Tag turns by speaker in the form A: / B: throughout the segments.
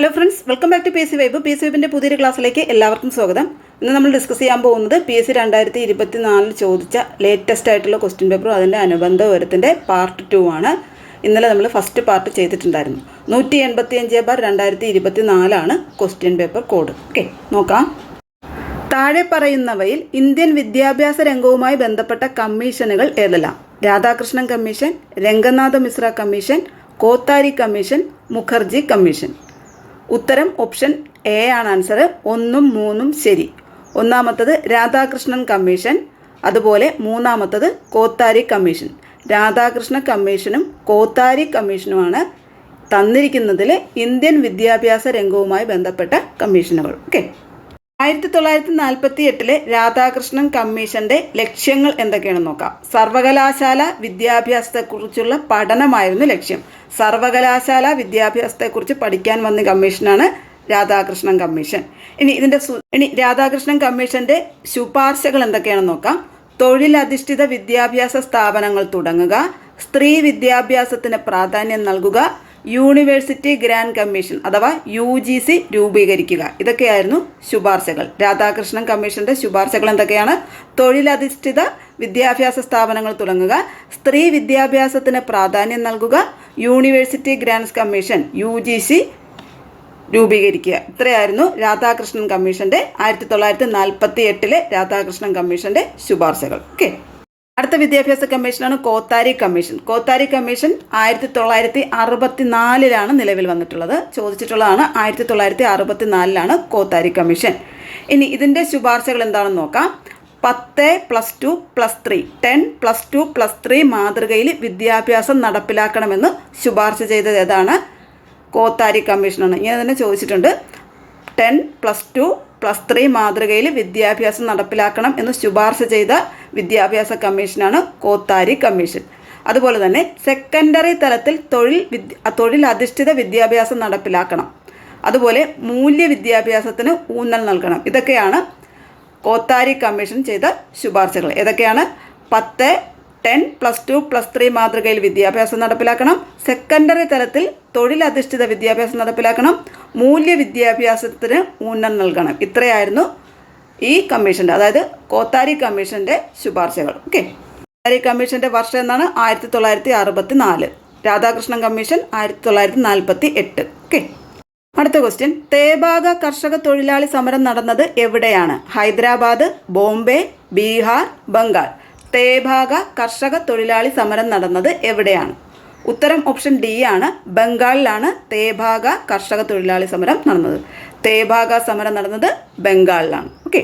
A: Hello friends welcome back to P S C vibe P S വൈബിന്റെ പുതിയൊരു ക്ലാസ്സിലേക്ക് എല്ലാവർക്കും സ്വാഗതം. ഇന്ന് നമ്മൾ ഡിസ്കസ് ചെയ്യാൻ പോകുന്നത് പി എസ് സി രണ്ടായിരത്തി ഇരുപത്തി നാലിൽ ചോദിച്ച ലേറ്റസ്റ്റ് ആയിട്ടുള്ള ക്വസ്റ്റ്യൻ പേപ്പറും അതിന്റെ അനുബന്ധ വിവരത്തിന്റെ പാർട്ട് ടു ആണ്. ഇന്നലെ നമ്മൾ ഫസ്റ്റ് പാർട്ട് ചെയ്തിട്ടുണ്ടായിരുന്നു. നൂറ്റി എൺപത്തി അഞ്ച് ബാർ രണ്ടായിരത്തി ഇരുപത്തി നാലാണ് ക്വസ്റ്റ്യൻ പേപ്പർ കോഡ് ഓക്കെ നോക്കാം. താഴെ പറയുന്നവയിൽ ഇന്ത്യൻ വിദ്യാഭ്യാസ രംഗവുമായി ബന്ധപ്പെട്ട കമ്മീഷനുകൾ ഏതെല്ലാം? Radhakrishnan commission Ranganath Mishra commission Kothari commission Mukherjee commission. ഉത്തരം ഓപ്ഷൻ എ ആണ് ആൻസർ. ഒന്നും മൂന്നും ശരി. ഒന്നാമത്തത് രാധാകൃഷ്ണൻ കമ്മീഷൻ. അതുപോലെ മൂന്നാമത്തത് കോത്താരി കമ്മീഷൻ. രാധാകൃഷ്ണ കമ്മീഷനും കോത്താരി കമ്മീഷനുമാണ് തന്നിരിക്കുന്നതിലെ ഇന്ത്യൻ വിദ്യാഭ്യാസ രംഗവുമായി ബന്ധപ്പെട്ട കമ്മീഷനുകൾ. ഓക്കെ? ആയിരത്തി തൊള്ളായിരത്തി നാൽപ്പത്തി എട്ടിലെ രാധാകൃഷ്ണൻ കമ്മീഷന്റെ ലക്ഷ്യങ്ങൾ എന്തൊക്കെയാണെന്ന് നോക്കാം. സർവകലാശാല വിദ്യാഭ്യാസത്തെക്കുറിച്ചുള്ള പഠനമായിരുന്നു ലക്ഷ്യം. സർവകലാശാല വിദ്യാഭ്യാസത്തെക്കുറിച്ച് പഠിക്കാൻ വന്ന കമ്മീഷനാണ് രാധാകൃഷ്ണൻ കമ്മീഷൻ. ഇനി ഇതിന്റെ ഇനി രാധാകൃഷ്ണൻ കമ്മീഷന്റെ ശുപാർശകൾ എന്തൊക്കെയാണെന്ന് നോക്കാം. തൊഴിലധിഷ്ഠിത വിദ്യാഭ്യാസ സ്ഥാപനങ്ങൾ തുടങ്ങുക സ്ത്രീ വിദ്യാഭ്യാസത്തിന് പ്രാധാന്യം നൽകുക യൂണിവേഴ്സിറ്റി ഗ്രാൻഡ് കമ്മീഷൻ അഥവാ യു ജി സി രൂപീകരിക്കുക. ഇതൊക്കെയായിരുന്നു ശുപാർശകൾ. രാധാകൃഷ്ണൻ കമ്മീഷന്റെ ശുപാർശകൾ എന്തൊക്കെയാണ്? തൊഴിലധിഷ്ഠിത വിദ്യാഭ്യാസ സ്ഥാപനങ്ങൾ തുടങ്ങുക. സ്ത്രീ വിദ്യാഭ്യാസത്തിന് പ്രാധാന്യം നൽകുക. University Grants Commission U G C രൂപീകരിക്കുക. ഇത്രയായിരുന്നു രാധാകൃഷ്ണൻ കമ്മീഷന്റെ ആയിരത്തി തൊള്ളായിരത്തി നാൽപ്പത്തി എട്ടിലെ രാധാകൃഷ്ണൻ കമ്മീഷന്റെ ശുപാർശകൾ. ഓക്കെ. അടുത്ത വിദ്യാഭ്യാസ കമ്മീഷനാണ് കോത്താരി കമ്മീഷൻ. കോത്താരി കമ്മീഷൻ ആയിരത്തി തൊള്ളായിരത്തി അറുപത്തി നാലിലാണ് നിലവിൽ വന്നിട്ടുള്ളത്. ചോദിച്ചിട്ടുള്ളതാണ് ആയിരത്തി തൊള്ളായിരത്തി അറുപത്തി നാലിലാണ് കോത്താരി കമ്മീഷൻ. ഇനി ഇതിന്റെ ശുപാർശകൾ എന്താണെന്ന് നോക്കാം. പത്ത് plus two plus three ten plus two plus three മാതൃകയിൽ വിദ്യാഭ്യാസം നടപ്പിലാക്കണമെന്ന് ശുപാർശ ചെയ്തത് ഏതാണ്? കോത്താരി കമ്മീഷനാണ്. ഇങ്ങനെ തന്നെ ചോദിച്ചിട്ടുണ്ട്. Ten plus two plus three മാതൃകയിൽ വിദ്യാഭ്യാസം നടപ്പിലാക്കണം എന്ന് ശുപാർശ ചെയ്ത വിദ്യാഭ്യാസ കമ്മീഷനാണ് കോത്താരി കമ്മീഷൻ. അതുപോലെ തന്നെ സെക്കൻഡറി തലത്തിൽ തൊഴിൽ തൊഴിലധിഷ്ഠിത വിദ്യാഭ്യാസം നടപ്പിലാക്കണം. അതുപോലെ മൂല്യ വിദ്യാഭ്യാസത്തിന് ഊന്നൽ നൽകണം. ഇതൊക്കെയാണ് കോത്താരി കമ്മീഷൻ ചെയ്ത ശുപാർശകൾ. ഏതൊക്കെയാണ്? പത്ത് ten plus two plus three മാതൃകയിൽ വിദ്യാഭ്യാസം നടപ്പിലാക്കണം. സെക്കൻഡറി തലത്തിൽ തൊഴിലധിഷ്ഠിത വിദ്യാഭ്യാസം നടപ്പിലാക്കണം. മൂല്യ വിദ്യാഭ്യാസത്തിന് ഊന്നൽ നൽകണം. ഇത്രയായിരുന്നു ഈ കമ്മീഷന്റെ അതായത് കോത്താരി കമ്മീഷന്റെ ശുപാർശകൾ. ഓക്കെ? കോത്താരി കമ്മീഷന്റെ വർഷം എന്നാണ്? ആയിരത്തി തൊള്ളായിരത്തി അറുപത്തി നാല് രാധാകൃഷ്ണൻ കമ്മീഷൻ ആയിരത്തി തൊള്ളായിരത്തി നാൽപ്പത്തി എട്ട് ഓക്കെ? അടുത്ത ക്വസ്റ്റ്യൻ. തേബാഗ കർഷക തൊഴിലാളി സമരം നടന്നത് എവിടെയാണ്? ഹൈദരാബാദ് ബോംബെ ബീഹാർ ബംഗാൾ. തേബാഗ കർഷക തൊഴിലാളി സമരം നടന്നത് എവിടെയാണ്? ഉത്തരം ഓപ്ഷൻ ഡി ആണ്. ബംഗാളിലാണ് തേഭാഗ കർഷക തൊഴിലാളി സമരം നടന്നത്. തേഭാഗ സമരം നടന്നത് ബംഗാളിലാണ്. ഓക്കെ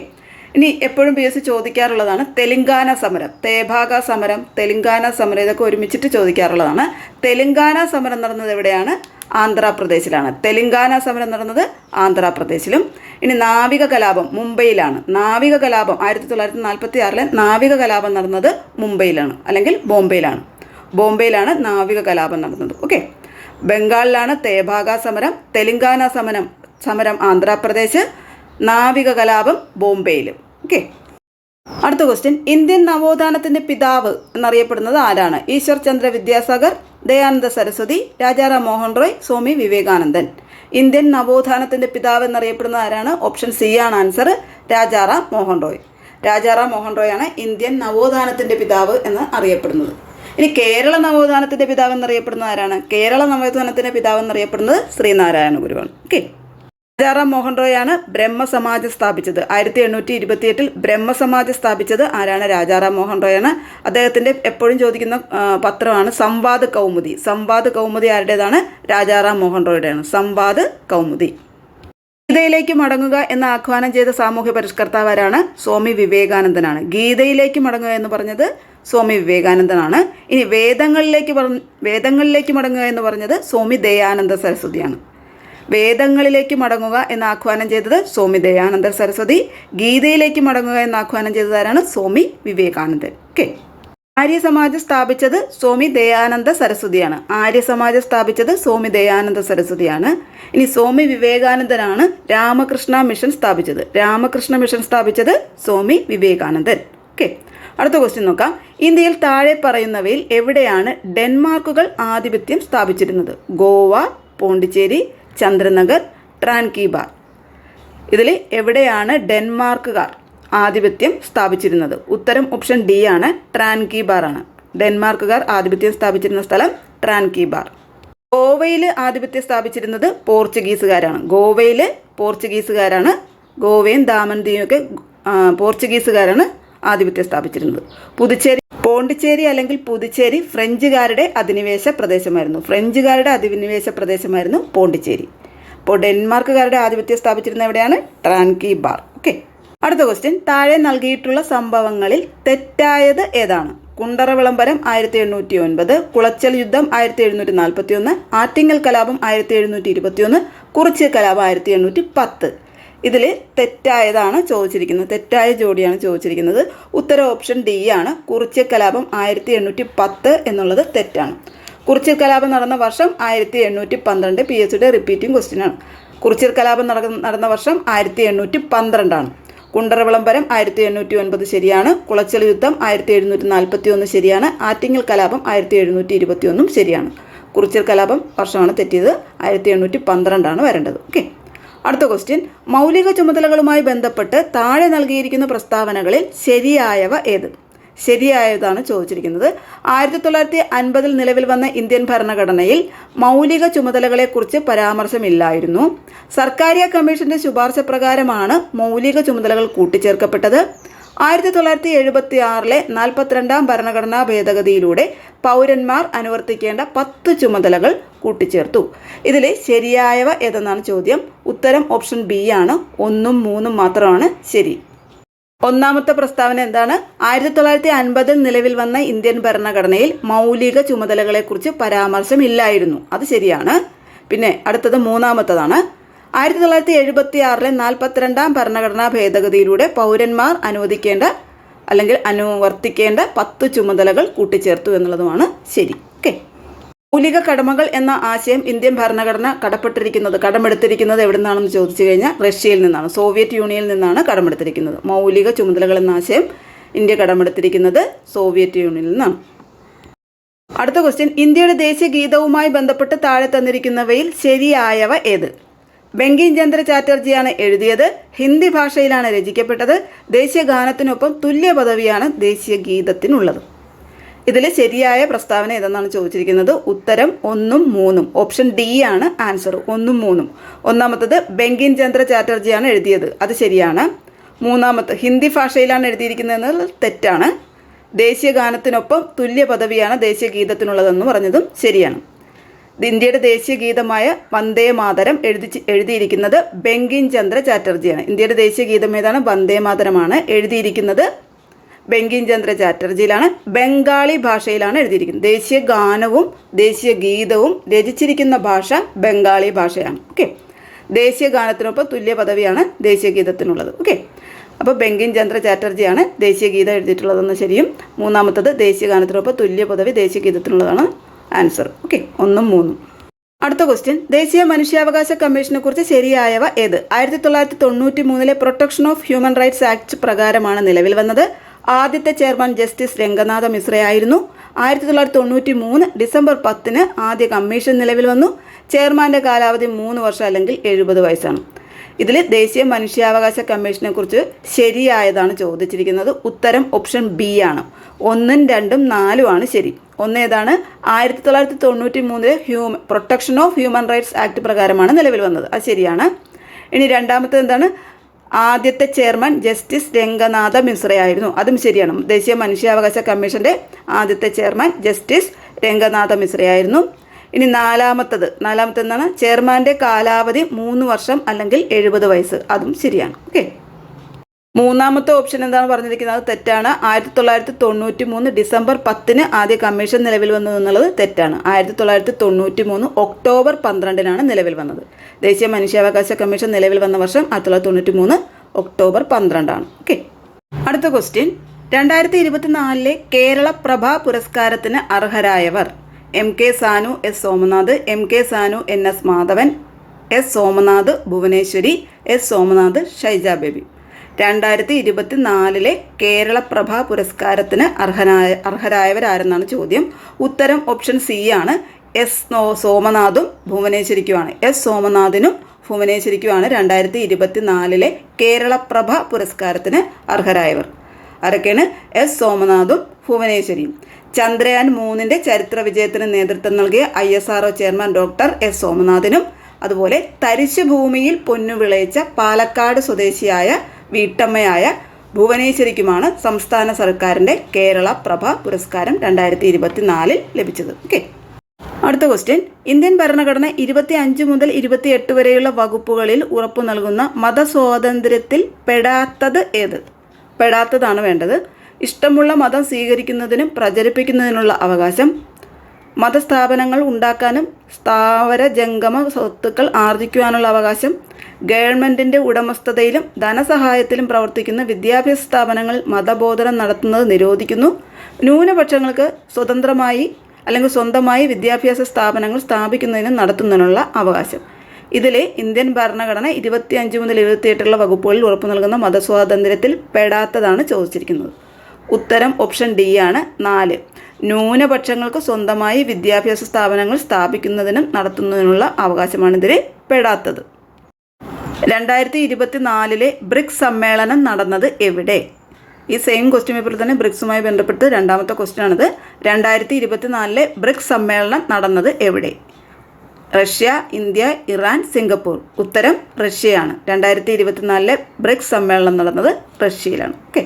A: ഇനി എപ്പോഴും പി എസ് ചോദിക്കാറുള്ളതാണ് തെലുങ്കാന സമരം. തേഭാഗ സമരം തെലുങ്കാന സമരം ഇതൊക്കെ ഒരുമിച്ചിട്ട് ചോദിക്കാറുള്ളതാണ്. തെലുങ്കാന സമരം നടന്നത് എവിടെയാണ്? ആന്ധ്രാപ്രദേശിലാണ്. തെലങ്കാന സമരം നടന്നത് ആന്ധ്രാപ്രദേശിലും. ഇനി നാവിക കലാപം മുംബൈയിലാണ്. നാവിക കലാപം ആയിരത്തി തൊള്ളായിരത്തി നാൽപ്പത്തി ആറിലെ നാവിക കലാപം നടന്നത് മുംബൈയിലാണ് അല്ലെങ്കിൽ ബോംബെയിലാണ്. ബോംബെയിലാണ് നാവിക കലാപം നടന്നത്. ഓക്കെ? ബംഗാളിലാണ് തേഭാഗ സമരം തെലങ്കാന സമരം സമരം ആന്ധ്രാപ്രദേശ് നാവിക കലാപം ബോംബെയിലും. ഓക്കെ? അടുത്ത ക്വസ്റ്റ്യൻ ഇന്ത്യൻ നവോത്ഥാനത്തിന്റെ പിതാവ് എന്നറിയപ്പെടുന്നത് ആരാണ്? ഈശ്വർ ചന്ദ്ര വിദ്യാസാഗർ ദയാനന്ദ സരസ്വതി രാജാറാം മോഹൻ റോയ് സ്വാമി വിവേകാനന്ദൻ. ഇന്ത്യൻ നവോത്ഥാനത്തിന്റെ പിതാവ് എന്നറിയപ്പെടുന്ന ആരാണ്? ഓപ്ഷൻ സി ആണ് ആൻസർ രാജാറാം മോഹൻ റോയ്. രാജാറാം മോഹൻ റോയ് ആണ് ഇന്ത്യൻ നവോത്ഥാനത്തിന്റെ പിതാവ് എന്ന് അറിയപ്പെടുന്നത്. ഇനി കേരള നവോത്ഥാനത്തിന്റെ പിതാവ് എന്നറിയപ്പെടുന്ന ആരാണ്? കേരള നവോത്ഥാനത്തിന്റെ പിതാവ് എന്നറിയപ്പെടുന്നത് ശ്രീനാരായണ ഗുരുവാണ്. ഓക്കെ രാജാറാം മോഹൻ റോയാണ് ബ്രഹ്മസമാജ് സ്ഥാപിച്ചത്. ആയിരത്തി എണ്ണൂറ്റി ഇരുപത്തിയെട്ടിൽ ബ്രഹ്മസമാജ് സ്ഥാപിച്ചത് ആരാണ്? രാജാറാം മോഹൻ റോയ് ആണ് അദ്ദേഹത്തിന്റെ എപ്പോഴും ചോദിക്കുന്ന പത്രമാണ് സംവാദ് കൗമുദി. സംവാദ് കൗമുദി ആരുടേതാണ്? രാജാറാം മോഹൻ റോയുടെയാണ് സംവാദ് കൗമുദി. ഗീതയിലേക്ക് മടങ്ങുക എന്ന് ആഹ്വാനം ചെയ്ത സാമൂഹ്യ പരിഷ്കർത്താവ് ആരാണ്? സ്വാമി വിവേകാനന്ദനാണ്. ഗീതയിലേക്ക് മടങ്ങുക എന്ന് പറഞ്ഞത് സ്വാമി വിവേകാനന്ദനാണ്. ഇനി വേദങ്ങളിലേക്ക് വേദങ്ങളിലേക്ക് മടങ്ങുക എന്ന് പറഞ്ഞത് സ്വാമി ദയാനന്ദ സരസ്വതിയാണ്. വേദങ്ങളിലേക്ക് മടങ്ങുക എന്ന് ആഹ്വാനം ചെയ്തത് സ്വാമി ദയാനന്ദ സരസ്വതി. ഗീതയിലേക്ക് മടങ്ങുക എന്ന് ആഹ്വാനം ചെയ്തതാരാണ് സ്വാമി വിവേകാനന്ദൻ. ഓക്കെ ആര്യസമാജം സ്ഥാപിച്ചത് സ്വാമി ദയാനന്ദ സരസ്വതിയാണ്. ആര്യസമാജം സ്ഥാപിച്ചത് സ്വാമി ദയാനന്ദ സരസ്വതിയാണ്. ഇനി സ്വാമി വിവേകാനന്ദനാണ് രാമകൃഷ്ണ മിഷൻ സ്ഥാപിച്ചത്. രാമകൃഷ്ണ മിഷൻ സ്ഥാപിച്ചത് സ്വാമി വിവേകാനന്ദൻ. ഓക്കെ അടുത്ത ക്വസ്റ്റ്യൻ നോക്കാം. ഇന്ത്യയിൽ താഴെ പറയുന്നവയിൽ എവിടെയാണ് ഡെൻമാർക്കുകൾ ആധിപത്യം സ്ഥാപിച്ചിരുന്നത്? ഗോവ പോണ്ടിച്ചേരി ചന്ദ്രനഗർ ട്രാൻകീബാർ ഇതിൽ എവിടെയാണ് ഡെൻമാർക്കുകാർ ആധിപത്യം സ്ഥാപിച്ചിരുന്നത്? ഉത്തരം ഓപ്ഷൻ ഡി ആണ് ട്രാൻകീബാർ ആണ്. ഡെൻമാർക്കുകാർ ആധിപത്യം സ്ഥാപിച്ചിരുന്ന സ്ഥലം ട്രാൻകീബാർ ഗോവയിൽ ആധിപത്യം സ്ഥാപിച്ചിരുന്നത് പോർച്ചുഗീസുകാരാണ്. ഗോവയിൽ പോർച്ചുഗീസുകാരാണ് ഗോവയും ദാമൻ ദ്വീപൊക്കെ പോർച്ചുഗീസുകാരാണ് ആധിപത്യം സ്ഥാപിച്ചിരുന്നത്. പുതുച്ചേരി പോണ്ടിച്ചേരി അല്ലെങ്കിൽ പുതുച്ചേരി ഫ്രഞ്ചുകാരുടെ അധിനിവേശ പ്രദേശമായിരുന്നു. ഫ്രഞ്ചുകാരുടെ അധിനിവേശ പ്രദേശമായിരുന്നു പോണ്ടിച്ചേരി. അപ്പോൾ ഡെൻമാർക്കുകാരുടെ ആധിപത്യം സ്ഥാപിച്ചിരുന്ന എവിടെയാണ്? ട്രാൻകി ബാർ. ഓക്കെ. അടുത്ത ക്വസ്റ്റ്യൻ താഴെ നൽകിയിട്ടുള്ള സംഭവങ്ങളിൽ തെറ്റായത് ഏതാണ്? കുണ്ടറ വിളംബരം ആയിരത്തി എണ്ണൂറ്റി ഒൻപത് കുളച്ചൽ യുദ്ധം ആയിരത്തി എഴുന്നൂറ്റി നാൽപ്പത്തി ഒന്ന് ആറ്റിങ്ങൽ കലാപം ആയിരത്തി എഴുന്നൂറ്റി ഇരുപത്തി ഒന്ന് കുറിച്യ കലാപം ആയിരത്തി എണ്ണൂറ്റി പത്ത് ഇതിൽ തെറ്റായതാണ് ചോദിച്ചിരിക്കുന്നത്. തെറ്റായ ജോഡിയാണ് ചോദിച്ചിരിക്കുന്നത്. ഉത്തര ഓപ്ഷൻ ഡി ആണ്. കുറിച്യ കലാപം ആയിരത്തി എണ്ണൂറ്റി പത്ത് എന്നുള്ളത് തെറ്റാണ്. കുറിച്യർ കലാപം നടന്ന വർഷം ആയിരത്തി എണ്ണൂറ്റി പന്ത്രണ്ട് പി എസ് സിയുടെ റിപ്പീറ്റിംഗ് ക്വസ്റ്റ്യൻ ആണ്. കുറിച്യർ കലാപം നടന്ന വർഷം ആയിരത്തി എണ്ണൂറ്റി പന്ത്രണ്ടാണ് കുണ്ടറ വിളംബരം ആയിരത്തി എണ്ണൂറ്റി ഒൻപത് ശരിയാണ്. കുളച്ചൽ യുദ്ധം ആയിരത്തി എഴുന്നൂറ്റി നാൽപ്പത്തി ഒന്ന് ശരിയാണ്. ആറ്റിങ്ങൽ കലാപം ആയിരത്തി എഴുന്നൂറ്റി ഇരുപത്തി ഒന്നും ശരിയാണ്. കുറിച്യർ കലാപം വർഷമാണ് തെറ്റിയത്. ആയിരത്തി എണ്ണൂറ്റി പന്ത്രണ്ടാണ് വരേണ്ടത്. ഓക്കെ. അടുത്ത ക്വസ്റ്റ്യൻ മൗലിക ചുമതലകളുമായി ബന്ധപ്പെട്ട് താഴെ നൽകിയിരിക്കുന്ന പ്രസ്താവനകളിൽ ശരിയായവ ഏത്? ശരിയായതാണ് ചോദിച്ചിരിക്കുന്നത്. ആയിരത്തി തൊള്ളായിരത്തി അൻപതിൽ നിലവിൽ വന്ന ഇന്ത്യൻ ഭരണഘടനയിൽ മൗലിക ചുമതലകളെക്കുറിച്ച് പരാമർശമില്ലായിരുന്നു. സർക്കാരിയ കമ്മീഷന്റെ ശുപാർശ പ്രകാരമാണ് മൗലിക ചുമതലകൾ കൂട്ടിച്ചേർക്കപ്പെട്ടത്. ആയിരത്തി തൊള്ളായിരത്തി എഴുപത്തി ആറിലെ നാൽപ്പത്തിരണ്ടാം ഭരണഘടനാ ഭേദഗതിയിലൂടെ പൗരന്മാർ അനുവർത്തിക്കേണ്ട പത്ത് ചുമതലകൾ കൂട്ടിച്ചേർത്തു. ഇതിൽ ശരിയായവ ഏതെന്നാണ് ചോദ്യം? ഉത്തരം ഓപ്ഷൻ ബി ആണ്. ഒന്നും മൂന്നും മാത്രമാണ് ശരി. ഒന്നാമത്തെ പ്രസ്താവന എന്താണ്? ആയിരത്തി തൊള്ളായിരത്തി അൻപതിൽ നിലവിൽ വന്ന ഇന്ത്യൻ ഭരണഘടനയിൽ മൗലിക ചുമതലകളെക്കുറിച്ച് പരാമർശമില്ലായിരുന്നു. അത് ശരിയാണ്. പിന്നെ അടുത്തത് മൂന്നാമത്തതാണ്. ആയിരത്തി തൊള്ളായിരത്തി എഴുപത്തി ആറിലെ നാൽപ്പത്തിരണ്ടാം ഭരണഘടനാ ഭേദഗതിയിലൂടെ പൗരന്മാർ അനുവദിക്കേണ്ട അല്ലെങ്കിൽ അനുവർത്തിക്കേണ്ട പത്ത് ചുമതലകൾ കൂട്ടിച്ചേർത്തു എന്നുള്ളതുമാണ് ശരി ഓക്കെ? മൗലിക കടമകൾ എന്ന ആശയം ഇന്ത്യൻ ഭരണഘടന കടപ്പെട്ടിരിക്കുന്നത് കടമെടുത്തിരിക്കുന്നത് എവിടെ നിന്നാണെന്ന് ചോദിച്ചു കഴിഞ്ഞാൽ റഷ്യയിൽ നിന്നാണ് സോവിയറ്റ് യൂണിയനിൽ നിന്നാണ് കടമെടുത്തിരിക്കുന്നത്. മൗലിക ചുമതലകൾ എന്ന ആശയം ഇന്ത്യ കടമെടുത്തിരിക്കുന്നത് സോവിയറ്റ് യൂണിയനിൽ നിന്നാണ്. അടുത്ത ക്വസ്റ്റ്യൻ ഇന്ത്യയുടെ ദേശീയ ഗീതവുമായി ബന്ധപ്പെട്ട് താഴെ തന്നിരിക്കുന്നവയിൽ ശരിയായവ ഏത്? ബങ്കിം ചന്ദ്ര ചാറ്റർജിയാണ് എഴുതിയത്. ഹിന്ദി ഭാഷയിലാണ് രചിക്കപ്പെട്ടത്. ദേശീയ ഗാനത്തിനൊപ്പം തുല്യ പദവിയാണ് ദേശീയ ഗീതത്തിനുള്ളത്. ഇതിൽ ശരിയായ പ്രസ്താവന ഏതെന്നാണ് ചോദിച്ചിരിക്കുന്നത്? ഉത്തരം ഒന്നും മൂന്നും. ഓപ്ഷൻ ഡി ആണ് ആൻസർ ഒന്നും മൂന്നും. ഒന്നാമത്തത് ബങ്കിം ചന്ദ്ര ചാറ്റർജിയാണ് എഴുതിയത്. അത് ശരിയാണ്. മൂന്നാമത്തെ ഹിന്ദി ഭാഷയിലാണ് എഴുതിയിരിക്കുന്നത് തെറ്റാണ്. ദേശീയ ഗാനത്തിനൊപ്പം തുല്യ പദവിയാണ് ദേശീയ ഗീതത്തിനുള്ളതെന്ന് പറഞ്ഞതും ശരിയാണ്. ഇന്ത്യയുടെ ദേശീയ ഗീതമായ വന്ദേ മാതരം എഴുതി എഴുതിയിരിക്കുന്നത് ബെങ്കിൻ ചന്ദ്ര ചാറ്റർജിയാണ്. ഇന്ത്യയുടെ ദേശീയ ഗീതം ഏതാണ്? വന്ദേ മാതരമാണ് എഴുതിയിരിക്കുന്നത് ബെങ്കിൻ ചന്ദ്ര ചാറ്റർജിയിലാണ്. ബംഗാളി ഭാഷയിലാണ് എഴുതിയിരിക്കുന്നത്. ദേശീയ ഗാനവും ദേശീയ ഗീതവും രചിച്ചിരിക്കുന്ന ഭാഷ ബംഗാളി ഭാഷയാണ്. ഓക്കെ. ദേശീയ ഗാനത്തിനൊപ്പം തുല്യ പദവിയാണ് ദേശീയ ഗീതത്തിനുള്ളത്. ഓക്കെ. അപ്പോൾ ബെങ്കിൻ ചന്ദ്ര ചാറ്റർജിയാണ് ദേശീയ ഗീതം എഴുതിയിട്ടുള്ളതെന്ന് ശരിയും. മൂന്നാമത്തത് ദേശീയ ഗാനത്തിനൊപ്പം തുല്യ പദവി ദേശീയ ഗീതത്തിനുള്ളതാണ്. ആൻസർ. ഓക്കെ ഒന്നും മൂന്നും. അടുത്ത ക്വസ്റ്റ്യൻ. ദേശീയ മനുഷ്യാവകാശ കമ്മീഷനെ കുറിച്ച് ശരിയായവ ഏത്? ആയിരത്തി തൊള്ളായിരത്തി തൊണ്ണൂറ്റി മൂന്നിലെ protection of human rights act പ്രകാരമാണ് നിലവിൽ വന്നത്. ആദ്യത്തെ ചെയർമാൻ ജസ്റ്റിസ് രംഗനാഥ മിശ്രയായിരുന്നു ആയിരത്തി തൊള്ളായിരത്തി തൊണ്ണൂറ്റി മൂന്ന് ഡിസംബർ പത്തിന് ആദ്യ കമ്മീഷൻ നിലവിൽ വന്നു. ചെയർമാന്റെ കാലാവധി മൂന്ന് വർഷം അല്ലെങ്കിൽ എഴുപത് വയസ്സാണ്. ഇതിൽ ദേശീയ മനുഷ്യാവകാശ കമ്മീഷനെ കുറിച്ച് ശരിയായതാണ് ചോദിച്ചിരിക്കുന്നത്. ഉത്തരം ഓപ്ഷൻ ബി ആണ്. ഒന്നും രണ്ടും നാലും ആണ് ശരി. ഒന്നേതാണ് ആയിരത്തി തൊള്ളായിരത്തി തൊണ്ണൂറ്റി മൂന്നിലെ ഹ്യൂമ protection of human rights act പ്രകാരമാണ് നിലവിൽ വന്നത്. അത് ശരിയാണ്. ഇനി രണ്ടാമത്തെ എന്താണ്? ആദ്യത്തെ ചെയർമാൻ ജസ്റ്റിസ് രംഗനാഥ മിശ്രയായിരുന്നു അതും ശരിയാണ്. ദേശീയ മനുഷ്യാവകാശ കമ്മീഷന്റെ ആദ്യത്തെ ചെയർമാൻ ജസ്റ്റിസ് രംഗനാഥ മിശ്രയായിരുന്നു ഇനി നാലാമത്തത്. നാലാമത്തെ എന്താണ് ചെയർമാന്റെ കാലാവധി മൂന്ന് വർഷം അല്ലെങ്കിൽ എഴുപത് വയസ്സ്. അതും ശരിയാണ്. ഓക്കെ. മൂന്നാമത്തെ ഓപ്ഷൻ എന്താണ് പറഞ്ഞിരിക്കുന്നത്? തെറ്റാണ്. ആയിരത്തി തൊള്ളായിരത്തി തൊണ്ണൂറ്റി മൂന്ന് ഡിസംബർ പത്തിന് ആദ്യ കമ്മീഷൻ നിലവിൽ വന്നു എന്നുള്ളത് തെറ്റാണ്. ആയിരത്തി തൊള്ളായിരത്തി തൊണ്ണൂറ്റി മൂന്ന് ഒക്ടോബർ പന്ത്രണ്ടിനാണ് നിലവിൽ വന്നത്. ദേശീയ മനുഷ്യാവകാശ കമ്മീഷൻ നിലവിൽ വന്ന വർഷം ആയിരത്തി തൊള്ളായിരത്തി തൊണ്ണൂറ്റി മൂന്ന് ഒക്ടോബർ പന്ത്രണ്ടാണ്. ഓക്കെ. അടുത്ത ക്വസ്റ്റ്യൻ. രണ്ടായിരത്തി ഇരുപത്തിനാലിലെ കേരള പ്രഭ പുരസ്കാരത്തിന് അർഹരായവർ. M K Sanu S Somanath M K Sanu N S Madhavan S Somanath Bhuvaneswari S Somanath Shaija Baby. രണ്ടായിരത്തി ഇരുപത്തിനാലിലെ കേരള പ്രഭ പുരസ്കാരത്തിന് അർഹനായ അർഹരായവരാരെന്നാണ് ചോദ്യം. ഉത്തരം ഓപ്ഷൻ സി ആണ്. എസ് സോമനാഥും ഭുവനേശ്വരിക്കുമാണ്. എസ് സോമനാഥിനും ഭുവനേശ്വരിക്കുമാണ് രണ്ടായിരത്തി ഇരുപത്തി നാലിലെ കേരളപ്രഭ പുരസ്കാരത്തിന് അർഹരായവർ. ആരൊക്കെയാണ്? എസ് സോമനാഥും ഭുവനേശ്വരിയും. ചന്ദ്രയാൻ മൂന്നിന്റെ ചരിത്ര വിജയത്തിന് നേതൃത്വം നൽകിയ I S R chairman doctor S സോമനാഥിനും അതുപോലെ തരിശു ഭൂമിയിൽ പൊന്നു വിളയിച്ച പാലക്കാട് സ്വദേശിയായ വീട്ടമ്മയായ ഭുവനേശ്വരിക്കുമാണ് സംസ്ഥാന സർക്കാരിന്റെ കേരള പ്രഭ പുരസ്കാരം രണ്ടായിരത്തി ഇരുപത്തി നാലിൽ ലഭിച്ചത്. ഓക്കെ. അടുത്ത ക്വസ്റ്റ്യൻ. ഇന്ത്യൻ ഭരണഘടന ഇരുപത്തി അഞ്ച് മുതൽ ഇരുപത്തിയെട്ട് വരെയുള്ള വകുപ്പുകളിൽ ഉറപ്പു നൽകുന്ന മതസ്വാതന്ത്ര്യത്തിൽ പെടാത്തത് ഏത്? പെടാത്തതാണ് വേണ്ടത്. ഇഷ്ടമുള്ള മതം സ്വീകരിക്കുന്നതിനും പ്രചരിപ്പിക്കുന്നതിനുള്ള അവകാശം മതസ്ഥാപനങ്ങൾ ഉണ്ടാക്കാനും സ്ഥാവര ജംഗമ സ്വത്തുക്കൾ ആർജിക്കുവാനുള്ള അവകാശം ഗവൺമെന്റിന്റെ ഉടമസ്ഥതയിലും ധനസഹായത്തിലും പ്രവർത്തിക്കുന്ന വിദ്യാഭ്യാസ സ്ഥാപനങ്ങൾ മതബോധനം നടത്തുന്നത് നിരോധിക്കുന്നു. ന്യൂനപക്ഷങ്ങൾക്ക് സ്വതന്ത്രമായി അല്ലെങ്കിൽ സ്വന്തമായി വിദ്യാഭ്യാസ സ്ഥാപനങ്ങൾ സ്ഥാപിക്കുന്നതിനും നടത്തുന്നതിനുള്ള അവകാശം. ഇതിലെ ഇന്ത്യൻ ഭരണഘടന ഇരുപത്തിയഞ്ച് മുതൽ ഇരുപത്തിയെട്ടുള്ള വകുപ്പുകളിൽ ഉറപ്പു നൽകുന്ന മതസ്വാതന്ത്ര്യത്തിൽ പെടാത്തതാണ് ചോദിച്ചിരിക്കുന്നത്. ഉത്തരം ഓപ്ഷൻ ഡി ആണ്. നാല്. ന്യൂനപക്ഷങ്ങൾക്ക് സ്വന്തമായി വിദ്യാഭ്യാസ സ്ഥാപനങ്ങൾ സ്ഥാപിക്കുന്നതിനും നടത്തുന്നതിനുള്ള അവകാശമാണ് ഇതിൽ പെടാത്തത്. രണ്ടായിരത്തി ഇരുപത്തിനാലിലെ ബ്രിക്സ് സമ്മേളനം നടന്നത് എവിടെ? ഈ സെയിം ക്വസ്റ്റ്യൻ പേപ്പറിൽ തന്നെ ബ്രിക്സുമായി ബന്ധപ്പെട്ട് രണ്ടാമത്തെ ക്വസ്റ്റ്യൻ ആണിത്. രണ്ടായിരത്തി ഇരുപത്തിനാലിലെ ബ്രിക്സ് സമ്മേളനം നടന്നത് എവിടെ? Russia India Iran Singapore. ഉത്തരം റഷ്യയാണ്. രണ്ടായിരത്തി ഇരുപത്തിനാലിലെ ബ്രിക്സ് സമ്മേളനം നടന്നത് റഷ്യയിലാണ്. ഓക്കെ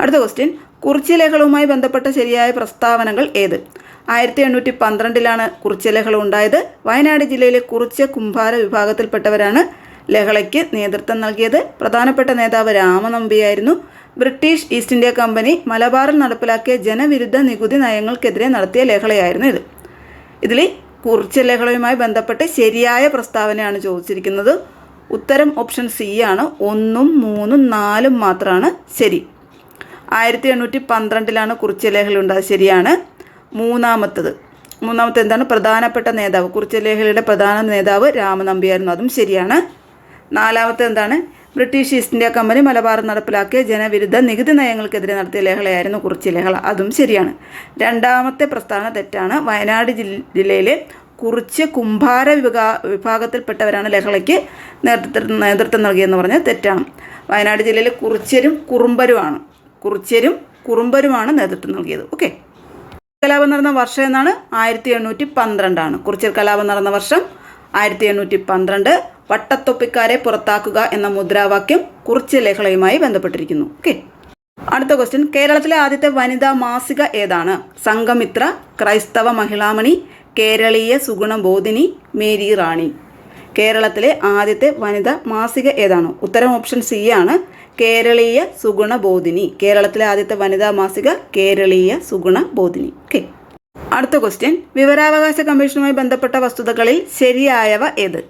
A: അടുത്ത ക്വസ്റ്റ്യൻ കുറിച്ചിലേഖകളുമായി ബന്ധപ്പെട്ട ശരിയായ പ്രസ്താവനകൾ ഏത്? ആയിരത്തി എണ്ണൂറ്റി പന്ത്രണ്ടിലാണ് കുറിച്ചിലകൾ ഉണ്ടായത്. വയനാട് ജില്ലയിലെ കുറിച്ച കുംഭാര വിഭാഗത്തിൽപ്പെട്ടവരാണ് ലഹളയ്ക്ക് നേതൃത്വം നൽകിയത്. പ്രധാനപ്പെട്ട നേതാവ് രാമനമ്പിയായിരുന്നു. ബ്രിട്ടീഷ് ഈസ്റ്റ് ഇന്ത്യ കമ്പനി മലബാറിൽ നടപ്പിലാക്കിയ ജനവിരുദ്ധ നികുതി നയങ്ങൾക്കെതിരെ നടത്തിയ ലഹളയായിരുന്നു ഇത്. ഇതിൽ കുറിച്ച ലഹളയുമായി ബന്ധപ്പെട്ട് ശരിയായ പ്രസ്താവനയാണ് ചോദിച്ചിരിക്കുന്നത്. ഉത്തരം ഓപ്ഷൻ സി ആണ്. ഒന്നും മൂന്നും നാലും മാത്രമാണ് ശരി. ആയിരത്തി എണ്ണൂറ്റി പന്ത്രണ്ടിലാണ് കുറിച്യലേഖല ഉണ്ടായത് ശരിയാണ്. മൂന്നാമത്തത്. മൂന്നാമത്തെ എന്താണ്? പ്രധാനപ്പെട്ട നേതാവ്. കുറിച്യലേഖലയുടെ പ്രധാന നേതാവ് രാമനമ്പിയായിരുന്നു. അതും ശരിയാണ്. നാലാമത്തെ എന്താണ്? British East India company Malabar നടപ്പിലാക്കിയ ജനവിരുദ്ധ നികുതി നയങ്ങൾക്കെതിരെ നടത്തിയ ലേഖലയായിരുന്നു കുറിച്ചി ലേഖല അതും ശരിയാണ്. രണ്ടാമത്തെ പ്രസ്താവന തെറ്റാണ്. വയനാട് ജില്ലയിലെ കുറിച്ച് കുംഭാര വിഭാ വിഭാഗത്തിൽപ്പെട്ടവരാണ് ലഹളയ്ക്ക് നേതൃത്വം നേതൃത്വം നൽകിയെന്ന് പറഞ്ഞാൽ തെറ്റാണ്. വയനാട് ജില്ലയിലെ കുറിച്യരും കുറുമ്പരുമാണ്. കുറിച്യരും കുറുമ്പരുമാണ് നേതൃത്വം നൽകിയത്. ഓക്കെ കലാപം നടന്ന വർഷം എന്നാണ്? ആയിരത്തി എണ്ണൂറ്റി പന്ത്രണ്ടാണ് കുറിച്യർ കലാപം നടന്ന വർഷം ആയിരത്തി എണ്ണൂറ്റി പന്ത്രണ്ട് വട്ടത്തൊപ്പിക്കാരെ പുറത്താക്കുക എന്ന മുദ്രാവാക്യം കുറിച്യ ലേഖലയുമായി ബന്ധപ്പെട്ടിരിക്കുന്നു. ഓക്കെ അടുത്ത ക്വസ്റ്റ്യൻ കേരളത്തിലെ ആദ്യത്തെ വനിതാ മാസിക ഏതാണ്? സംഘമിത്ര ക്രൈസ്തവ മഹിളാമണി കേരളീയ സുഗുണബോധിനി മേരി റാണി. കേരളത്തിലെ ആദ്യത്തെ വനിതാ മാസിക ഏതാണ്? ഉത്തരം ഓപ്ഷൻ സി ആണ്. കേരളീയ സുഗുണബോധിനി കേരളത്തിലെ ആദ്യത്തെ വനിതാ മാസിക കേരളീയ സുഗുണബോധിനി ഓക്കെ അടുത്ത ക്വസ്റ്റ്യൻ വിവരാവകാശ കമ്മീഷനുമായി ബന്ധപ്പെട്ട വസ്തുതകളിൽ ശരിയായവ ഏത്?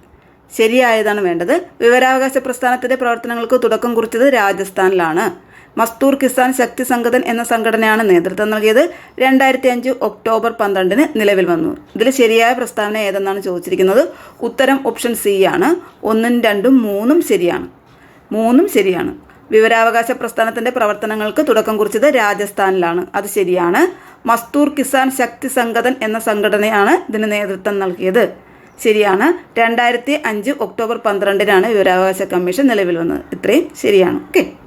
A: ശരിയായതാണ് വേണ്ടത്. വിവരാവകാശ പ്രസ്ഥാനത്തിന്റെ പ്രവർത്തനങ്ങൾക്ക് തുടക്കം കുറിച്ചത് രാജസ്ഥാനിലാണ്. മസ്തൂർ കിസാൻ ശക്തി സംഗതൻ എന്ന സംഘടനയാണ് നേതൃത്വം നൽകിയത്. രണ്ടായിരത്തി അഞ്ച് ഒക്ടോബർ പന്ത്രണ്ടിന് നിലവിൽ വന്നു. ഇതിൽ ശരിയായ പ്രസ്താവന ഏതെന്നാണ് ചോദിച്ചിരിക്കുന്നത്? ഉത്തരം ഓപ്ഷൻ സി ആണ്. ഒന്നും രണ്ടും മൂന്നും ശരിയാണ്. മൂന്നും ശരിയാണ്. വിവരാവകാശ പ്രസ്ഥാനത്തിന്റെ പ്രവർത്തനങ്ങൾക്ക് തുടക്കം കുറിച്ചത് രാജസ്ഥാനിലാണ്. അത് ശരിയാണ്. മസ്തൂർ കിസാൻ ശക്തി സംഗതൻ എന്ന സംഘടനയാണ് ഇതിന് നേതൃത്വം നൽകിയത്. ശരിയാണ്. രണ്ടായിരത്തി അഞ്ച് ഒക്ടോബർ പന്ത്രണ്ടിനാണ് വിവരാവകാശ കമ്മീഷൻ നിലവിൽ വന്നത്. ഇത്രയും ശരിയാണ്. ഓക്കെ.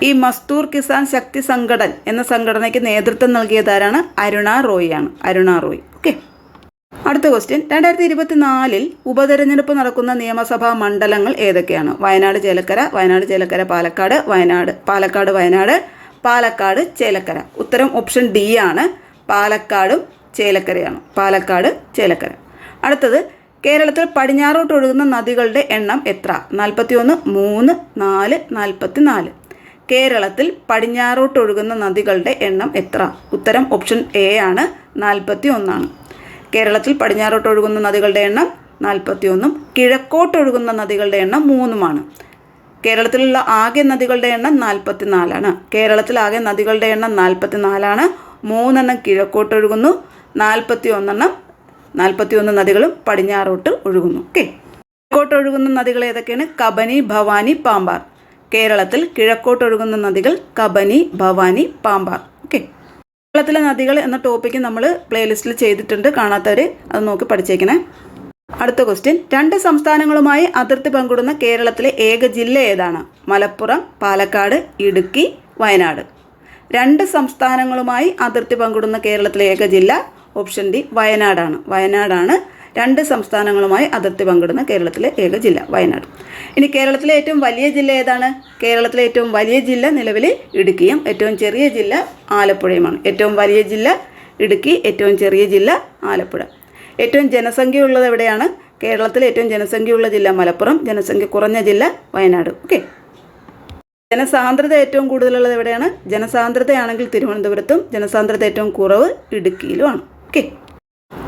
A: ഈ മസ്തൂർ കിസാൻ ശക്തി സംഘടൻ എന്ന സംഘടനയ്ക്ക് നേതൃത്വം നൽകിയതാരാണ് അരുണ റോയിയാണ് അരുണ റോയ്. ഓക്കെ. അടുത്ത ക്വസ്റ്റ്യൻ രണ്ടായിരത്തി ഇരുപത്തിനാലിൽ ഉപതെരഞ്ഞെടുപ്പ് നടക്കുന്ന നിയമസഭാ മണ്ഡലങ്ങൾ ഏതൊക്കെയാണ്? വയനാട് ചേലക്കര വയനാട് ചേലക്കര പാലക്കാട് വയനാട് പാലക്കാട് വയനാട് പാലക്കാട് ചേലക്കര. ഉത്തരം ഓപ്ഷൻ ഡി ആണ്. പാലക്കാടും ചേലക്കരയാണ്. പാലക്കാട് ചേലക്കര. അടുത്തത് കേരളത്തിൽ പടിഞ്ഞാറോട്ട് ഒഴുകുന്ന നദികളുടെ എണ്ണം എത്ര? നാൽപ്പത്തി ഒന്ന് മൂന്ന് നാല് നാൽപ്പത്തി നാല് കേരളത്തിൽ പടിഞ്ഞാറോട്ടൊഴുകുന്ന നദികളുടെ എണ്ണം എത്ര? ഉത്തരം ഓപ്ഷൻ എ ആണ്. നാൽപ്പത്തി ഒന്നാണ് കേരളത്തിൽ പടിഞ്ഞാറോട്ടൊഴുകുന്ന നദികളുടെ എണ്ണം നാൽപ്പത്തി ഒന്നും കിഴക്കോട്ടൊഴുകുന്ന നദികളുടെ എണ്ണം മൂന്നുമാണ്. കേരളത്തിലുള്ള ആകെ നദികളുടെ എണ്ണം നാൽപ്പത്തി നാലാണ് കേരളത്തിൽ ആകെ നദികളുടെ എണ്ണം നാൽപ്പത്തി നാലാണ് മൂന്നെണ്ണം കിഴക്കോട്ടൊഴുകുന്നു നാൽപ്പത്തി ഒന്നെണ്ണം നാൽപ്പത്തി ഒന്ന് നദികളും പടിഞ്ഞാറോട്ട് ഒഴുകുന്നു. ഓക്കെ കിഴക്കോട്ടൊഴുകുന്ന നദികൾ ഏതൊക്കെയാണ്? കബനി ഭവാനി പാമ്പാർ. കേരളത്തിൽ കിഴക്കോട്ടൊഴുകുന്ന നദികൾ കബനി ഭവാനി പാമ്പാർ. ഓക്കെ. കേരളത്തിലെ നദികൾ എന്ന ടോപ്പിക്ക് നമ്മൾ പ്ലേലിസ്റ്റിൽ ചെയ്തിട്ടുണ്ട്. കാണാത്തവർ അത് നോക്കി പഠിച്ചേക്കണേ. അടുത്ത ക്വസ്റ്റ്യൻ രണ്ട് സംസ്ഥാനങ്ങളുമായി അതിർത്തി പങ്കിടുന്ന കേരളത്തിലെ ഏക ജില്ല ഏതാണ്? മലപ്പുറം പാലക്കാട് ഇടുക്കി വയനാട്. രണ്ട് സംസ്ഥാനങ്ങളുമായി അതിർത്തി പങ്കിടുന്ന കേരളത്തിലെ ഏക ജില്ല ഓപ്ഷൻ ഡി വയനാടാണ്. വയനാടാണ് രണ്ട് സംസ്ഥാനങ്ങളുമായി അതിർത്തി പങ്കിടുന്ന കേരളത്തിലെ ഏക ജില്ല വയനാട്. ഇനി കേരളത്തിലെ ഏറ്റവും വലിയ ജില്ല ഏതാണ്? കേരളത്തിലെ ഏറ്റവും വലിയ ജില്ല നിലവിൽ ഇടുക്കിയും ഏറ്റവും ചെറിയ ജില്ല ആലപ്പുഴയുമാണ്. ഏറ്റവും വലിയ ജില്ല ഇടുക്കി ഏറ്റവും ചെറിയ ജില്ല ആലപ്പുഴ. ഏറ്റവും ജനസംഖ്യയുള്ളത് എവിടെയാണ്? കേരളത്തിലെ ഏറ്റവും ജനസംഖ്യയുള്ള ജില്ല മലപ്പുറം ജനസംഖ്യ കുറഞ്ഞ ജില്ല വയനാട്. ഓക്കെ. ജനസാന്ദ്രത ഏറ്റവും കൂടുതലുള്ളത് എവിടെയാണ്? ജനസാന്ദ്രതയാണെങ്കിൽ തിരുവനന്തപുരത്തും ജനസാന്ദ്രത ഏറ്റവും കുറവ് ഇടുക്കിയിലുമാണ്. ഓക്കെ.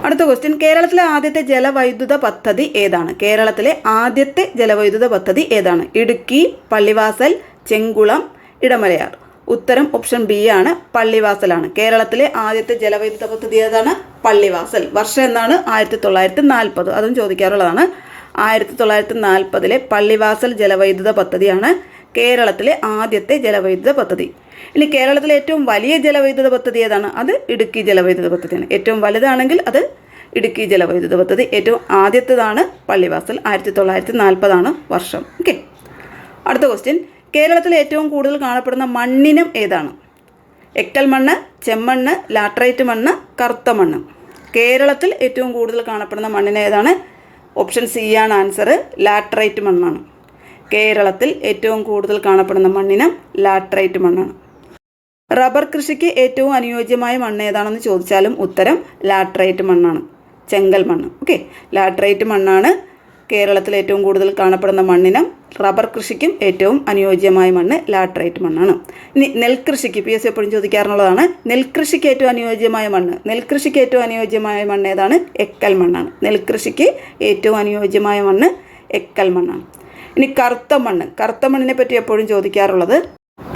A: അടുത്ത ക്വസ്റ്റ്യൻ കേരളത്തിലെ ആദ്യത്തെ ജലവൈദ്യുത പദ്ധതി ഏതാണ്? കേരളത്തിലെ ആദ്യത്തെ ജലവൈദ്യുത പദ്ധതി ഏതാണ്? ഇടുക്കി പള്ളിവാസൽ ചെങ്കുളം ഇടമലയാർ. ഉത്തരം ഓപ്ഷൻ ബി ആണ്. പള്ളിവാസലാണ്. കേരളത്തിലെ ആദ്യത്തെ ജലവൈദ്യുത പദ്ധതി ഏതാണ്? പള്ളിവാസൽ. വർഷം എന്നാണ്? ആയിരത്തി തൊള്ളായിരത്തി നാൽപ്പത് അതും ചോദിക്കാറുള്ളതാണ്. ആയിരത്തി തൊള്ളായിരത്തി നാൽപ്പതിലെ പള്ളിവാസൽ ജലവൈദ്യുത പദ്ധതിയാണ് കേരളത്തിലെ ആദ്യത്തെ ജലവൈദ്യുത പദ്ധതി. ഇനി കേരളത്തിലെ ഏറ്റവും വലിയ ജലവൈദ്യുത പദ്ധതി ഏതാണ്? അത് ഇടുക്കി ജലവൈദ്യുത പദ്ധതിയാണ്. ഏറ്റവും വലുതാണെങ്കിൽ അത് ഇടുക്കി ജലവൈദ്യുത പദ്ധതി. ഏറ്റവും ആദ്യത്തേതാണ് പള്ളിവാസൽ. ആയിരത്തി തൊള്ളായിരത്തി നാൽപ്പതാണ് വർഷം. ഓക്കെ. അടുത്ത ക്വസ്റ്റ്യൻ കേരളത്തിൽ ഏറ്റവും കൂടുതൽ കാണപ്പെടുന്ന മണ്ണിനം ഏതാണ്? എക്കൽ മണ്ണ് ചെമ്മണ്ണ് ലാട്രൈറ്റ് മണ്ണ് കറുത്ത മണ്ണ്. കേരളത്തിൽ ഏറ്റവും കൂടുതൽ കാണപ്പെടുന്ന മണ്ണിന് ഏതാണ്? ഓപ്ഷൻ സി ആണ് ആൻസർ ലാട്രൈറ്റ് മണ്ണാണ്. കേരളത്തിൽ ഏറ്റവും കൂടുതൽ കാണപ്പെടുന്ന മണ്ണിനം ലാട്രൈറ്റ് മണ്ണാണ്. റബ്ബർ കൃഷിക്ക് ഏറ്റവും അനുയോജ്യമായ മണ്ണ് ഏതാണെന്ന് ചോദിച്ചാലും ഉത്തരം ലാട്രൈറ്റ് മണ്ണാണ്. ചെങ്കൽ മണ്ണ്. ഓക്കെ? ലാട്രൈറ്റ് മണ്ണാണ് കേരളത്തിൽ ഏറ്റവും കൂടുതൽ കാണപ്പെടുന്ന മണ്ണിനം. റബ്ബർ കൃഷിക്കും ഏറ്റവും അനുയോജ്യമായ മണ്ണ് ലാട്രൈറ്റ് മണ്ണാണ്. ഇനി നെൽകൃഷിക്ക് പി എസ് എപ്പോഴും ചോദിക്കാറുള്ളതാണ്. നെൽകൃഷിക്ക് ഏറ്റവും അനുയോജ്യമായ മണ്ണ്. നെൽകൃഷിക്ക് ഏറ്റവും അനുയോജ്യമായ മണ്ണ് ഏതാണ്? എക്കൽ മണ്ണാണ്. നെൽകൃഷിക്ക് ഏറ്റവും അനുയോജ്യമായ മണ്ണ് എക്കൽ മണ്ണാണ്. ഇനി കറുത്ത മണ്ണ്. കറുത്ത മണ്ണിനെ പറ്റി എപ്പോഴും ചോദിക്കാറുള്ളത്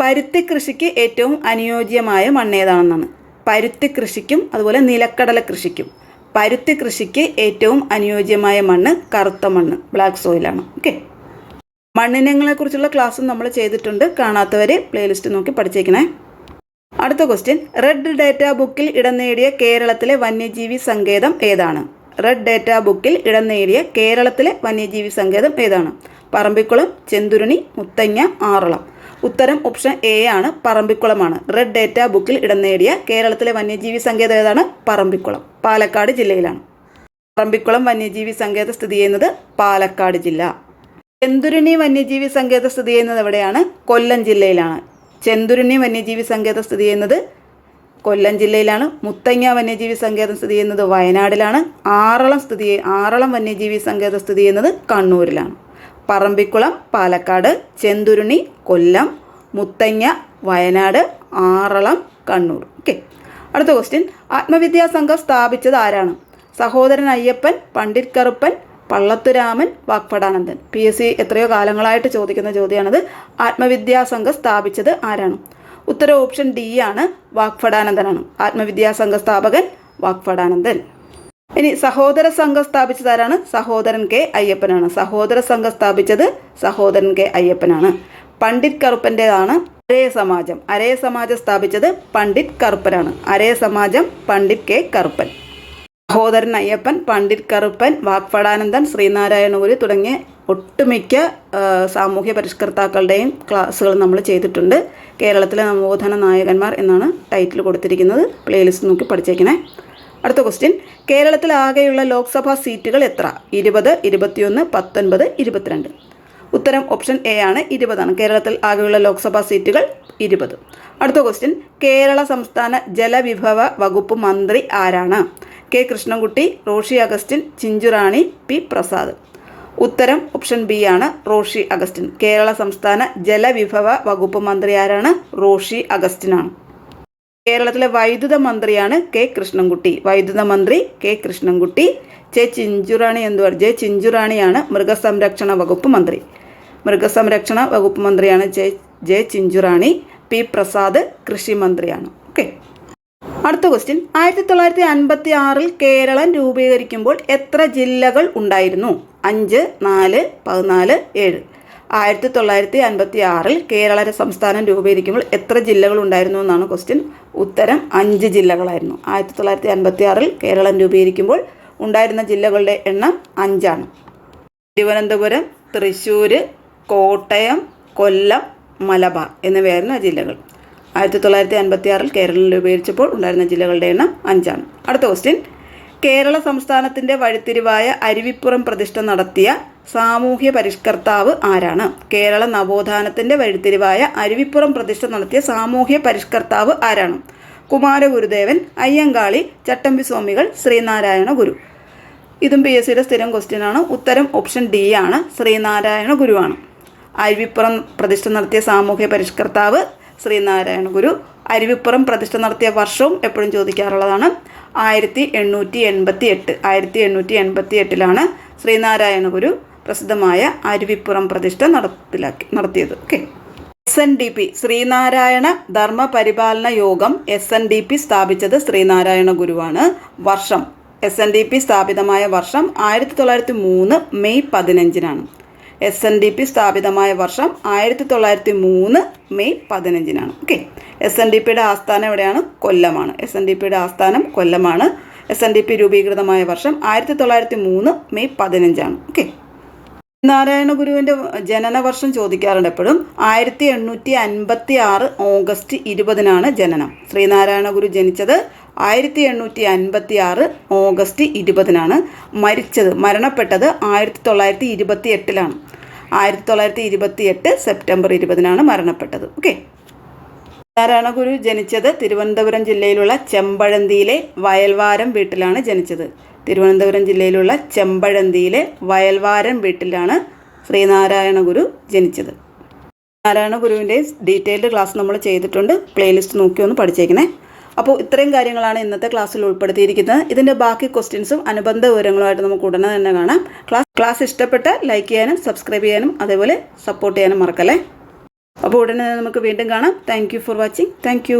A: പരുത്തി കൃഷിക്ക് ഏറ്റവും അനുയോജ്യമായ മണ്ണ് ഏതാണെന്നാണ്. പരുത്തി കൃഷിക്കും അതുപോലെ നിലക്കടല കൃഷിക്കും പരുത്തി കൃഷിക്ക് ഏറ്റവും അനുയോജ്യമായ മണ്ണ് കറുത്ത മണ്ണ് ബ്ലാക്ക് സോയിലാണ് ഓക്കെ മണ്ണിനങ്ങളെ കുറിച്ചുള്ള ക്ലാസ്സും നമ്മൾ ചെയ്തിട്ടുണ്ട്. കാണാത്തവർ പ്ലേലിസ്റ്റ് നോക്കി പഠിച്ചേക്കണേ. അടുത്ത ക്വസ്റ്റ്യൻ റെഡ് ഡേറ്റ ബുക്കിൽ ഇടം നേടിയ കേരളത്തിലെ വന്യജീവി സങ്കേതം ഏതാണ്? റെഡ് ഡേറ്റ ബുക്കിൽ ഇടം നേടിയ കേരളത്തിലെ വന്യജീവി സങ്കേതം ഏതാണ്? പറമ്പിക്കുളം ചെന്തുരുണി മുത്തങ്ങ ആറളം. ഉത്തരം ഓപ്ഷൻ എ ആണ് പറമ്പിക്കുളമാണ്. റെഡ് ഡേറ്റ ബുക്കിൽ ഇടം നേടിയ കേരളത്തിലെ വന്യജീവി സങ്കേതം ഏതാണ്? പറമ്പിക്കുളം പാലക്കാട് ജില്ലയിലാണ്. പറമ്പിക്കുളം വന്യജീവി സങ്കേതം സ്ഥിതി ചെയ്യുന്നത് പാലക്കാട് ജില്ല. ചെന്തുരുണി വന്യജീവി സങ്കേതം സ്ഥിതി ചെയ്യുന്നത് എവിടെയാണ്? കൊല്ലം ജില്ലയിലാണ്. ചെന്തുരുണി വന്യജീവി സങ്കേതം സ്ഥിതി ചെയ്യുന്നത് കൊല്ലം ജില്ലയിലാണ്. മുത്തങ്ങ വന്യജീവി സങ്കേതം സ്ഥിതി ചെയ്യുന്നത് വയനാടിലാണ്. ആറളം സ്ഥിതി ആറളം വന്യജീവി സങ്കേതം സ്ഥിതി ചെയ്യുന്നത് കണ്ണൂരിലാണ്. പറമ്പിക്കുളം പാലക്കാട് ചെന്തുരുണി കൊല്ലം മുത്തങ്ങ വയനാട് ആറളം കണ്ണൂർ. ഓക്കെ അടുത്ത ക്വസ്റ്റ്യൻ ആത്മവിദ്യാ സംഘം സ്ഥാപിച്ചത് ആരാണ്? Sahodaran Ayyappan Pandit Karuppan Pallathuraman Vagbhatanandan P S C എത്രയോ കാലങ്ങളായിട്ട് ചോദിക്കുന്ന ചോദ്യമാണത്. ആത്മവിദ്യാ സംഘം സ്ഥാപിച്ചത് ആരാണ്? ഉത്തര ഓപ്ഷൻ ഡി ആണ് വാഗ്ഭടാനന്ദനാണ് ആത്മവിദ്യാ സംഘ സ്ഥാപകൻ വാഗ്ഭടാനന്ദൻ ഇനി സഹോദര സംഘം സ്ഥാപിച്ചതാരാണ്? സഹോദരൻ കെ അയ്യപ്പനാണ്. സഹോദര സംഘം സ്ഥാപിച്ചത് സഹോദരൻ കെ അയ്യപ്പനാണ്. പണ്ഡിറ്റ് കറുപ്പന്റെതാണ് അരേ സമാജം. അരേ സമാജം സ്ഥാപിച്ചത് പണ്ഡിറ്റ് കറുപ്പനാണ്. അരേ സമാജം പണ്ഡിറ്റ് കെ കറുപ്പൻ. സഹോദരൻ അയ്യപ്പൻ പണ്ഡിറ്റ് കറുപ്പൻ വാഗ്ഭടാനന്ദൻ ശ്രീനാരായണ ഗുരു തുടങ്ങിയ ഒട്ടുമിക്ക സാമൂഹ്യ പരിഷ്കർത്താക്കളുടെയും ക്ലാസ്സുകൾ നമ്മൾ ചെയ്തിട്ടുണ്ട്. കേരളത്തിലെ നവോത്ഥാന നായകന്മാർ എന്നാണ് ടൈറ്റിൽ കൊടുത്തിരിക്കുന്നത്. പ്ലേലിസ്റ്റ് നോക്കി പഠിച്ചേക്കണേ. അടുത്ത ക്വസ്റ്റ്യൻ കേരളത്തിൽ ആകെയുള്ള ലോക്സഭാ സീറ്റുകൾ എത്ര? ഇരുപത് ഇരുപത്തിയൊന്ന് പത്തൊൻപത് ഇരുപത്തിരണ്ട്. ഉത്തരം ഓപ്ഷൻ എ ആണ് ഇരുപതാണ്. കേരളത്തിൽ ആകെയുള്ള ലോക്സഭാ സീറ്റുകൾ ഇരുപത്. അടുത്ത ക്വസ്റ്റ്യൻ കേരള സംസ്ഥാന ജലവിഭവ വകുപ്പ് മന്ത്രി ആരാണ്? K Krishnankutty Roshi Augustine Chinchurani P Prasad. ഉത്തരം ഓപ്ഷൻ ബി ആണ് റോഷി അഗസ്റ്റിൻ. കേരള സംസ്ഥാന ജലവിഭവ വകുപ്പ് മന്ത്രി ആരാണ്? റോഷി അഗസ്റ്റിനാണ്. കേരളത്തിലെ വൈദ്യുത മന്ത്രിയാണ് കെ കൃഷ്ണൻകുട്ടി. വൈദ്യുത മന്ത്രി കെ കൃഷ്ണൻകുട്ടി. ജെ ചിഞ്ചുറാണി എന്ന് പറയും ജെ ചിഞ്ചുറാണിയാണ് മൃഗസംരക്ഷണ വകുപ്പ് മന്ത്രി. മൃഗസംരക്ഷണ വകുപ്പ് മന്ത്രിയാണ് J J Chinchurani. P Prasad കൃഷി മന്ത്രിയാണ്. ഓക്കെ. അടുത്ത ക്വസ്റ്റ്യൻ. ആയിരത്തി തൊള്ളായിരത്തി അൻപത്തി ആറിൽ കേരളം രൂപീകരിക്കുമ്പോൾ എത്ര ജില്ലകൾ ഉണ്ടായിരുന്നു? അഞ്ച് നാല് പതിനാല് ഏഴ്. ആയിരത്തി തൊള്ളായിരത്തി അൻപത്തി ആറിൽ കേരള സംസ്ഥാനം രൂപീകരിക്കുമ്പോൾ എത്ര ജില്ലകൾ ഉണ്ടായിരുന്നു എന്നാണ് ക്വസ്റ്റ്യൻ ഉത്തരം അഞ്ച് ജില്ലകളായിരുന്നു. ആയിരത്തി തൊള്ളായിരത്തി അൻപത്തി ആറിൽ കേരളം രൂപീകരിക്കുമ്പോൾ ഉണ്ടായിരുന്ന ജില്ലകളുടെ എണ്ണം അഞ്ചാണ്. തിരുവനന്തപുരം തൃശ്ശൂർ കോട്ടയം കൊല്ലം മലബാർ എന്നിവയായിരുന്നു ആ ജില്ലകൾ. ആയിരത്തി തൊള്ളായിരത്തി അൻപത്തി ആറിൽ കേരളം രൂപീകരിച്ചപ്പോൾ ഉണ്ടായിരുന്ന ജില്ലകളുടെ എണ്ണം അഞ്ചാണ്. അടുത്ത ക്വസ്റ്റ്യൻ കേരള സംസ്ഥാനത്തിന്റെ വഴിത്തിരിവായ അരുവിപ്പുറം പ്രതിഷ്ഠ നടത്തിയ സാമൂഹ്യ പരിഷ്കർത്താവ് ആരാണ്? കേരള നവോത്ഥാനത്തിന്റെ വഴിത്തിരിവായ അരുവിപ്പുറം പ്രതിഷ്ഠ നടത്തിയ സാമൂഹ്യ പരിഷ്കർത്താവ് ആരാണ്? കുമാരഗുരുദേവൻ അയ്യങ്കാളി ചട്ടമ്പി സ്വാമികൾ ശ്രീനാരായണ ഗുരു. ഇതും പി എസ് സിയുടെ സ്ഥിരം ക്വസ്റ്റ്യൻ ആണ്. ഉത്തരം ഓപ്ഷൻ ഡി ആണ്. ശ്രീനാരായണ ഗുരുവാണ്. അരുവിപ്പുറം പ്രതിഷ്ഠ നടത്തിയ സാമൂഹ്യ പരിഷ്കർത്താവ് ശ്രീനാരായണ ഗുരു. അരുവിപ്പുറം പ്രതിഷ്ഠ നടത്തിയ വർഷവും എപ്പോഴും ചോദിക്കാറുള്ളതാണ്. ആയിരത്തി എണ്ണൂറ്റി എൺപത്തി എട്ട് ആയിരത്തി എണ്ണൂറ്റി എൺപത്തി എട്ടിലാണ് ശ്രീനാരായണ ഗുരു പ്രസിദ്ധമായ അരുവിപ്പുറം പ്രതിഷ്ഠ നടപ്പിലാക്കി നടത്തിയത്. Okay S N D P Sreenarayana Dharma Paripalana Yogam S N D P സ്ഥാപിച്ചത് ശ്രീനാരായണ ഗുരുവാണ് വർഷം എസ് എൻ ഡി പി സ്ഥാപിതമായ വർഷം ആയിരത്തി തൊള്ളായിരത്തി മൂന്ന് മെയ് പതിനഞ്ചിനാണ്. എസ് എൻ ഡി പി സ്ഥാപിതമായ വർഷം ആയിരത്തി തൊള്ളായിരത്തി മൂന്ന് മെയ് പതിനഞ്ചിനാണ്. ഓക്കെ. എസ് എൻ ഡി പിയുടെ ആസ്ഥാനം എവിടെയാണ്? കൊല്ലമാണ്. എസ് എൻ ഡി പിയുടെ ആസ്ഥാനം കൊല്ലമാണ്. എസ് എൻ ഡി പി രൂപീകൃതമായ വർഷം ആയിരത്തി തൊള്ളായിരത്തി മൂന്ന് മെയ് പതിനഞ്ചാണ്. ഓക്കെ. നാരായണ ഗുരുവിന്റെ ജനന വർഷം ചോദിക്കാറുണ്ട് എപ്പോഴും. ആയിരത്തി എണ്ണൂറ്റി അൻപത്തി ആറ് ഓഗസ്റ്റ് ഇരുപതിനാണ് ജനനം. ശ്രീനാരായണ ഗുരു ജനിച്ചത് ആയിരത്തി എണ്ണൂറ്റി അൻപത്തി ആറ് ഓഗസ്റ്റ് ഇരുപതിനാണ്. മരിച്ചത് മരണപ്പെട്ടത് ആയിരത്തി തൊള്ളായിരത്തി ഇരുപത്തി എട്ടിലാണ് ആയിരത്തി തൊള്ളായിരത്തി ഇരുപത്തി എട്ട് സെപ്റ്റംബർ ഇരുപതിനാണ് മരണപ്പെട്ടത്. ഓക്കെ. നാരായണ ഗുരു ജനിച്ചത് തിരുവനന്തപുരം ജില്ലയിലുള്ള ചെമ്പഴന്തിയിലെ വയൽവാരം വീട്ടിലാണ് ജനിച്ചത്. തിരുവനന്തപുരം ജില്ലയിലുള്ള ചെമ്പഴന്തിയിലെ വയൽവാരം വീട്ടിലാണ് ശ്രീനാരായണ ഗുരു ജനിച്ചത്. നാരായണ ഗുരുവിന്റെ ഡീറ്റെയിൽഡ് ക്ലാസ് നമ്മൾ ചെയ്തിട്ടുണ്ട്. പ്ലേലിസ്റ്റ് നോക്കി ഒന്ന് പഠിച്ചേക്കണേ. അപ്പോൾ ഇത്രയും കാര്യങ്ങളാണ് ഇന്നത്തെ ക്ലാസ്സിൽ ഉൾപ്പെടുത്തിയിരിക്കുന്നത്. ഇതിന്റെ ബാക്കി ക്വസ്റ്റ്യൻസും അനുബന്ധ വിവരങ്ങളുമായിട്ട് നമുക്ക് ഉടനെ തന്നെ കാണാം. ക്ലാസ് ക്ലാസ് ഇഷ്ടപ്പെട്ട ലൈക്ക് ചെയ്യാനും സബ്സ്ക്രൈബ് ചെയ്യാനും അതേപോലെ സപ്പോർട്ട് ചെയ്യാനും മറക്കല്ലേ? അപ്പോൾ ഉടനെ നമുക്ക് വീണ്ടും കാണാം. Thank for watching. താങ്ക്